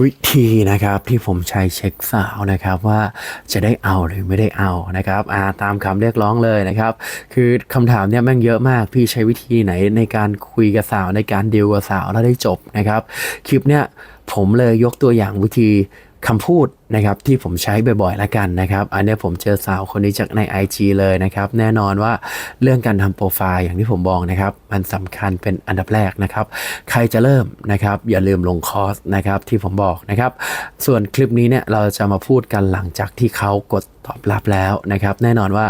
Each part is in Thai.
วิธีนะครับที่ผมใช้เช็คสาวนะครับว่าจะได้เอาหรือไม่ได้เอานะครับอาตามคำเรียกร้องเลยนะครับ คือคำถามเนี่ยแม่งเยอะมากพี่ใช้วิธีไหนในการคุยกับสาวในการดีลกับสาวแล้วได้จบนะครับ คลิปเนี่ยผมเลยยกตัวอย่างวิธีคำพูด นะครับที่ผมใช้บ่อยๆแล้วกันนะครับอันนี้ผมเจอสาวคนนี้จากใน IG เลยนะครับแน่นอนว่าเรื่องการทำโปรไฟล์อย่างที่ผมบอกนะครับมันสำคัญเป็นอันดับแรกนะครับใครจะเริ่มนะครับอย่าลืมลงคอร์สนะครับที่ผมบอกนะครับส่วนคลิปนี้เนี่ยเราจะมาพูดกันหลังจากที่เขากดตอบรับแล้วนะครับ แน่นอนว่า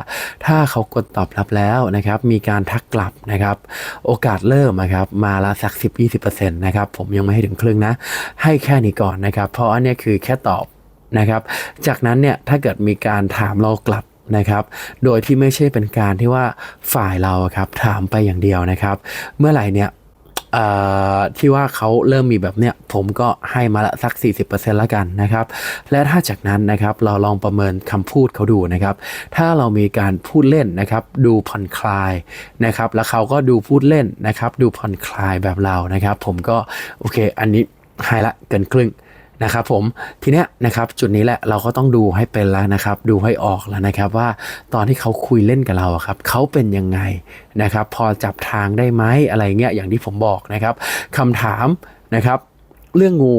ถ้าเขากดตอบรับแล้วนะครับ มีการทักกลับนะครับ โอกาสเริ่มนะครับ มาละสัก 10-20%นะครับ ผมยังไม่ให้ถึงครึ่งนะ ให้แค่นี้ก่อนนะครับ เพราะอันนี้คือแค่ตอบ นะครับ จากนั้นเนี่ยถ้าเกิดมีการถามเรากลับนะครับ โดยที่ไม่ใช่เป็นการที่ว่าฝ่ายเราครับถามไปอย่างเดียวนะครับ เมื่อไหร่เนี่ยที่ว่าเขาเริ่มมีแบบเนี้ยผมก็ให้มาละสัก 40%แล้วกันนะครับ และถ้าจากนั้นนะครับเราลองประเมินคำพูดเขาดูนะครับ ถ้าเรามีการพูดเล่นนะครับดูผ่อนคลายนะครับ แล้วเขาก็ดูพูดเล่นนะครับ ดูผ่อนคลายแบบเรานะครับ ผมก็โอเค อันนี้ให้ละเกินครึ่ง นะครับผมทีเนี้ยนะครับจุดนี้แหละเราก็ต้องดูให้เป็นแล้วนะครับ ดูให้ออกแล้วนะครับว่าตอนที่เขาคุยเล่นกับเราครับเขาเป็นยังไงนะครับ พอจับทางได้ไหมอะไรเงี้ยอย่างที่ผมบอกนะครับคำถามนะครับ เรื่องงู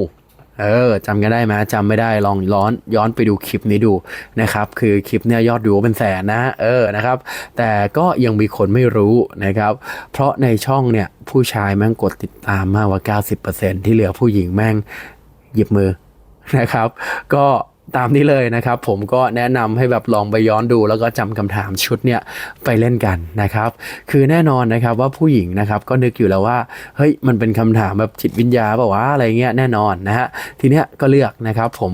เออจำกันได้ไหมจำไม่ได้ลองย้อนย้อนไปดูคลิปนี้ดูนะครับ คือคลิปเนี่ยยอดดูเป็นแสนนะ เออนะครับ แต่ก็ยังมีคนไม่รู้นะครับ เพราะในช่องเนี่ยผู้ชายแม่งกดติดตามมากกว่า 90%ที่เหลือผู้หญิงแม่ง หยิบมือนะครับ ก็ตามนี้เลยนะครับ ผมก็แนะนำให้แบบลองไปย้อนดู แล้วก็จำคำถามชุดเนี่ยไปเล่นกันนะครับ คือแน่นอนนะครับว่าผู้หญิงนะครับก็นึกอยู่แล้วว่าเฮ้ยมันเป็นคำถามแบบจิตวิญญาเปล่าวะอะไรเงี้ยแน่นอนนะฮะทีเนี้ยก็เลือกนะครับ ผม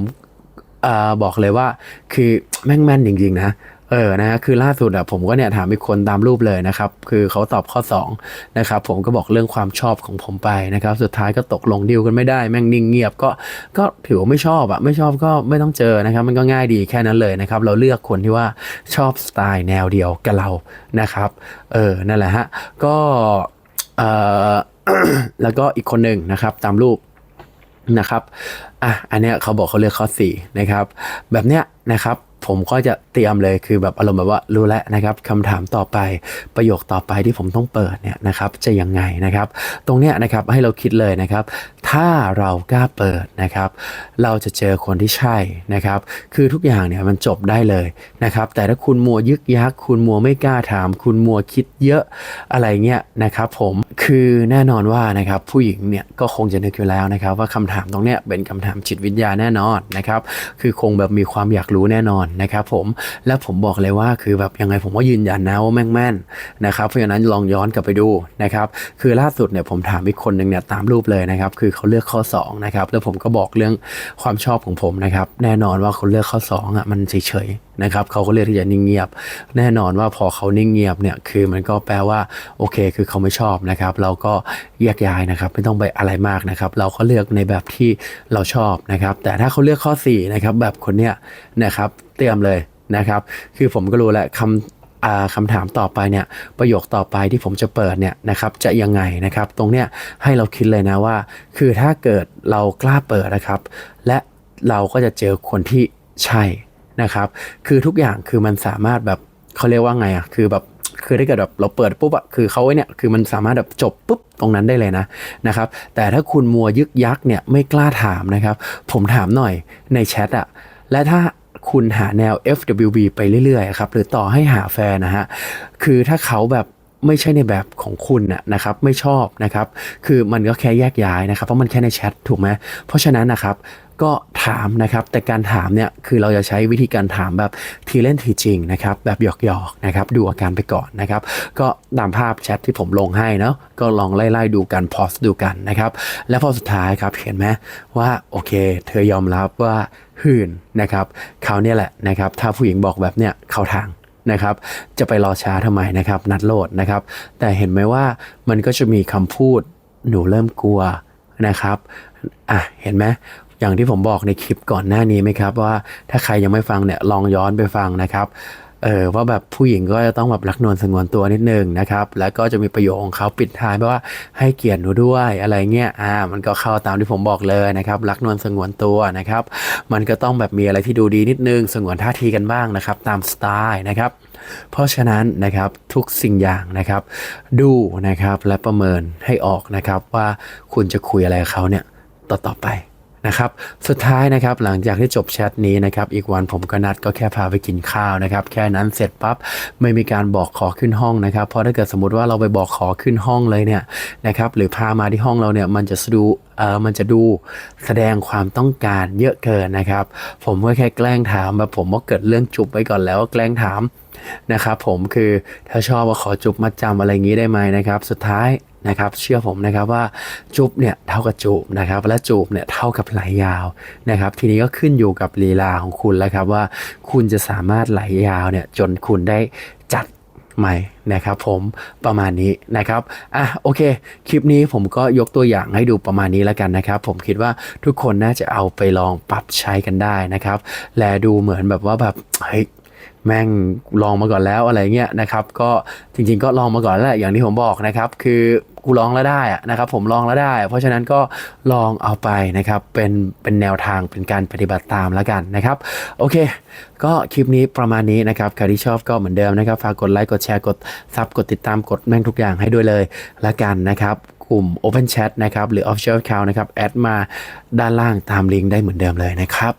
อ่อบอกเลยว่าคือแม่งแม่นจริงๆนะ เออนะฮะคือล่าสุดอะผมก็เนี่ยถามอีกคนตามรูปเลยนะครับ คือเขาตอบข้อ2นะครับผมก็บอกเรื่องความชอบของผมไปนะครับ สุดท้ายก็ตกลงดีลกันไม่ได้แม่งนิ่งเงียบก็ก็ถือว่าไม่ชอบอะไม่ชอบก็ไม่ต้องเจอนะครับ มันก็ง่ายดีแค่นั้นเลยนะครับ เราเลือกคนที่ว่าชอบสไตล์แนวเดียวกับเรานะครับเออนั่นแหละฮะก็เอ่อแล้วก็อีกคนหนึ่งนะครับตามรูปนะครับอะอันเนี้ยเขาบอกเขาเลือกข้อ4นะครับแบบเนี้ยนะครับ ผมก็จะเตรียมเลยคือแบบอารมณ์แบบว่ารู้แล้วนะครับคำถามต่อไปประโยคต่อไปที่ผมต้องเปิดเนี่ยนะครับจะยังไงนะครับ ตรงเนี้ยนะครับให้เราคิดเลยนะครับ ถ้าเรากล้าเปิดนะครับ เราจะเจอคนที่ใช่นะครับ คือทุกอย่างเนี่ยมันจบได้เลยนะครับ แต่ถ้าคุณมัวยึกยักคุณมัวไม่กล้าถาม คุณมัวคิดเยอะอะไรเงี้ยนะครับ ผม คือแน่นอนว่านะครับผู้หญิงเนี่ยก็คงจะนึกอยู่แล้วนะครับ ว่าคำถามตรงเนี้ยเป็นคำถามจิตวิทยาแน่นอนนะครับคือคงแบบมีความอยากรู้แน่นอนนะครับผมและผมบอกเลยว่าคือแบบยังไงผมก็ยืนยันนะว่าแม่งแม่นนะครับเพราะฉะนั้นลองย้อนกลับไปดูนะครับคือล่าสุดเนี่ยผมถามอีกคนหนึ่งเนี่ยตามรูปเลยนะครับคือเขาเลือกข้อ2นะครับแล้วผมก็บอกเรื่องความชอบของผมนะครับแน่นอนว่าเขาเลือกข้อ2อะมันเฉยๆ นะครับเขาก็เลือกที่จะนิ่งเงียบ แน่นอนว่าพอเขานิ่งเงียบเนี่ยคือมันก็แปลว่าโอเค คือเขาไม่ชอบนะครับ เราก็แยกย้ายนะครับไม่ต้องไปอะไรมากนะครับ เราก็เลือกในแบบที่เราชอบนะครับ แต่ถ้าเขาเลือกข้อ4นะครับแบบคนเนี้ยนะครับเตรียมเลยนะครับ คือผมก็รู้แหละคำคำถามต่อไปเนี่ยประโยคต่อไปที่ผมจะเปิดเนี่ยนะครับจะยังไงนะครับ ตรงเนี้ยให้เราคิดเลยนะว่า คือถ้าเกิดเรากล้าเปิดนะครับ และเราก็จะเจอคนที่ใช่ นะครับ คือทุกอย่างคือมันสามารถแบบเขาเรียกว่าไงอะคือแบบคือถ้าเกิดแบบเราเปิดปุ๊บอะคือเขาไว้เนี่ยคือมันสามารถแบบจบปุ๊บตรงนั้นได้เลยนะนะครับ แต่ถ้าคุณมัวยึกยักเนี่ยไม่กล้าถามนะครับ ผมถามหน่อยในแชทอะและถ้าคุณหาแนว FWB ไปเรื่อยๆครับหรือต่อให้หาแฟนนะฮะคือถ้าเขาแบบไม่ใช่ในแบบของคุณน่ะนะครับไม่ชอบนะครับ คือมันก็แค่แยกย้ายนะครับ เพราะมันแค่ในแชทถูกไหมเพราะฉะนั้นนะครับ ก็ถามนะครับ แต่การถามเนี่ยคือเราจะใช้วิธีการถามแบบทีเล่นทีจริงนะครับ แบบหยอกๆนะครับ ดูอาการไปก่อนนะครับ ก็ตามภาพแชทที่ผมลงให้เนาะก็ลองไล่ๆดูกันพอสดูกันนะครับ แล้วพอสุดท้ายครับเห็นไหมว่าโอเค เธอยอมรับว่าหื่นนะครับเขาเนี่ยแหละนะครับ ถ้าผู้หญิงบอกแบบเนี้ยเข้าทางนะครับ จะไปรอช้าทำไมนะครับ นัดโหลดนะครับ แต่เห็นไหมว่ามันก็จะมีคำพูดหนูเริ่มกลัวนะครับ อะ เห็นไหม อย่างที่ผมบอกในคลิปก่อนหน้านี้ไหมครับว่าถ้าใครยังไม่ฟังเนี่ยลองย้อนไปฟังนะครับเออว่าแบบผู้หญิงก็จะต้องแบบรักนวลสงวนตัวนิดนึงนะครับ แล้วก็จะมีประโยคของเขาปิดท้ายแปลว่าให้เกียรติหนูด้วยอะไรเงี้ยอ่ามันก็เข้าตามที่ผมบอกเลยนะครับรักนวลสงวนตัวนะครับ มันก็ต้องแบบมีอะไรที่ดูดีนิดนึงสงวนท่าทีกันบ้างนะครับ ตามสไตล์นะครับเพราะฉะนั้นนะครับทุกสิ่งอย่างนะครับ ดูนะครับและประเมินให้ออกนะครับว่าคุณจะคุยอะไรเขาเนี่ยต่อต่อไป นะครับสุดท้ายนะครับหลังจากที่จบแชทนี้นะครับอีกวันผมก็นัดก็แค่พาไปกินข้าวนะครับแค่นั้นเสร็จปั๊บไม่มีการบอกขอขึ้นห้องนะครับเพราะถ้าเกิดสมมติว่าเราไปบอกขอขึ้นห้องเลยเนี่ยนะครับหรือพามาที่ห้องเราเนี่ยมันจะดูเออมันจะดูแสดงความต้องการเยอะเกินนะครับ ผมก็แค่แกล้งถามแบบผมก็เกิดเรื่องจุบไว้ก่อนแล้วก็แกล้งถามนะครับผมคือถ้าชอบว่าขอจุบมัดจำอะไรอย่างนี้ได้ไหมนะครับ สุดท้าย นะครับเชื่อผมนะครับว่าจุบเนี่ยเท่ากับจูบนะครับและจูบเนี่ยเท่ากับไหลยาวนะครับทีนี้ก็ขึ้นอยู่กับลีลาของคุณแล้วครับว่าคุณจะสามารถไหลยาวเนี่ยจนคุณได้จัดไหม่นะครับผมประมาณนี้นะครับอะโอเค คลิปนี้ผมก็ยกตัวอย่างให้ดูประมาณนี้แล้วกันนะครับ ผมคิดว่าทุกคนน่าจะเอาไปลองปรับใช้กันได้นะครับ และดูเหมือนแบบว่าแบบเฮ้ย แม่งลองมาก่อนแล้วอะไรเงี้ยนะครับ ก็จริง ๆ ก็ลองมาก่อนแล้วแหละอย่างที่ผมบอกนะครับ คือกูลองแล้วได้นะครับ ผมลองแล้วได้ เพราะฉะนั้นก็ลองเอาไปนะครับเป็นเป็นแนวทางเป็นการปฏิบัติตามแล้วกันนะครับ โอเค ก็คลิปนี้ประมาณนี้นะครับใครที่ชอบก็เหมือนเดิมนะครับฝากกดไลค์กดแชร์กดซับกดติดตามกดแม่งทุกอย่างให้ด้วยเลยละกันนะครับกลุ่ม Open Chat นะครับ หรือ Official Account นะครับ แอดมาด้านล่างตามลิงก์ได้เหมือนเดิมเลยนะครับ